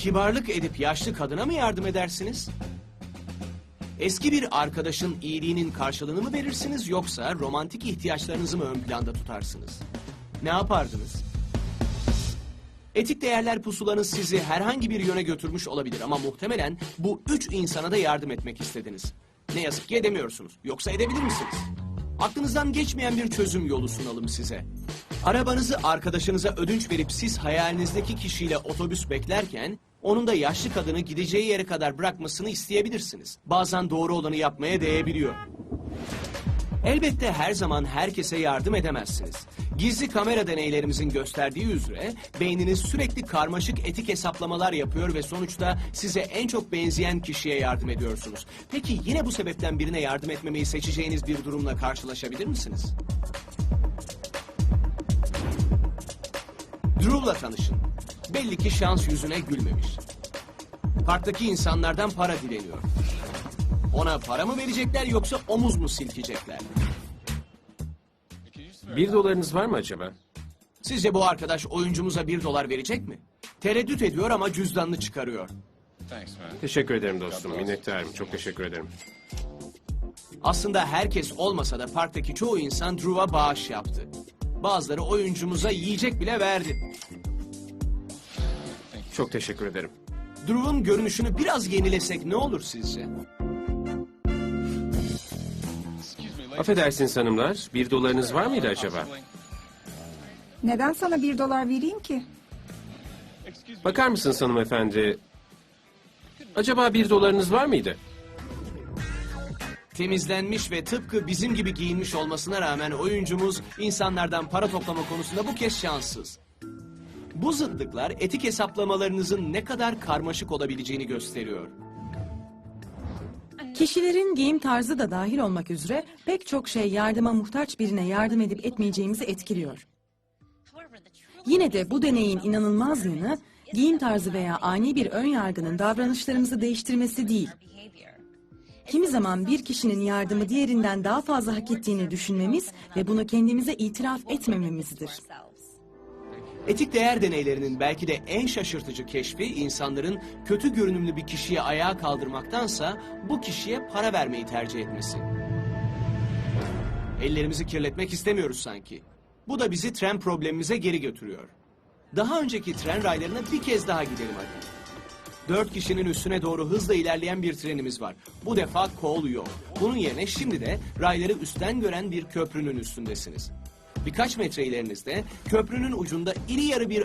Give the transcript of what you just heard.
Kibarlık edip yaşlı kadına mı yardım edersiniz? Eski bir arkadaşın iyiliğinin karşılığını mı verirsiniz yoksa romantik ihtiyaçlarınızı mı ön planda tutarsınız? Ne yapardınız? Etik değerler pusulanız sizi herhangi bir yöne götürmüş olabilir ama muhtemelen bu üç insana da yardım etmek istediniz. Ne yazık ki edemiyorsunuz. Yoksa edebilir misiniz? Aklınızdan geçmeyen bir çözüm yolu sunalım size. Arabanızı arkadaşınıza ödünç verip siz hayalinizdeki kişiyle otobüs beklerken onun da yaşlı kadını gideceği yere kadar bırakmasını isteyebilirsiniz. Bazen doğru olanı yapmaya değebiliyor. Elbette her zaman herkese yardım edemezsiniz. Gizli kamera deneylerimizin gösterdiği üzere beyniniz sürekli karmaşık etik hesaplamalar yapıyor ve sonuçta size en çok benzeyen kişiye yardım ediyorsunuz. Peki yine bu sebepten birine yardım etmemeyi seçeceğiniz bir durumla karşılaşabilir misiniz? Drew'la tanışın. Belli ki şans yüzüne gülmemiş. Parktaki insanlardan para dileniyor. Ona para mı verecekler yoksa omuz mu silkecekler? Bir dolarınız var mı acaba? Sizce bu arkadaş oyuncumuza bir dolar verecek mi? Tereddüt ediyor ama cüzdanını çıkarıyor. Thanks, man. Teşekkür ederim dostum. Minnettarım. Çok teşekkür ederim. Aslında herkes olmasa da parktaki çoğu insan Drew'a bağış yaptı. Bazıları oyuncumuza yiyecek bile verdi. Çok teşekkür ederim. Drew'un görünüşünü biraz yenilesek ne olur sizce? Affedersiniz hanımlar. Bir dolarınız var mıydı acaba? Neden sana bir dolar vereyim ki? Bakar mısınız hanımefendi? Acaba bir dolarınız var mıydı? Temizlenmiş ve tıpkı bizim gibi giyinmiş olmasına rağmen oyuncumuz insanlardan para toplama konusunda bu kez şanssız. Bu zıtlıklar etik hesaplamalarınızın ne kadar karmaşık olabileceğini gösteriyor. Kişilerin giyim tarzı da dahil olmak üzere pek çok şey yardıma muhtaç birine yardım edip etmeyeceğimizi etkiliyor. Yine de bu deneyin inanılmaz yanı giyim tarzı veya ani bir ön yargının davranışlarımızı değiştirmesi değil. Kimi zaman bir kişinin yardımı diğerinden daha fazla hak ettiğini düşünmemiz ve bunu kendimize itiraf etmememizdir. Etik değer deneylerinin belki de en şaşırtıcı keşfi insanların kötü görünümlü bir kişiye ayağa kaldırmaktansa bu kişiye para vermeyi tercih etmesi. Ellerimizi kirletmek istemiyoruz sanki. Bu da bizi tren problemimize geri götürüyor. Daha önceki tren raylarına bir kez daha gidelim hadi. Dört kişinin üstüne doğru hızla ilerleyen bir trenimiz var. Bu defa kol yok. Bunun yerine şimdi de rayları üstten gören bir köprünün üstündesiniz. Birkaç metre ilerinizde köprünün ucunda iri yarı bir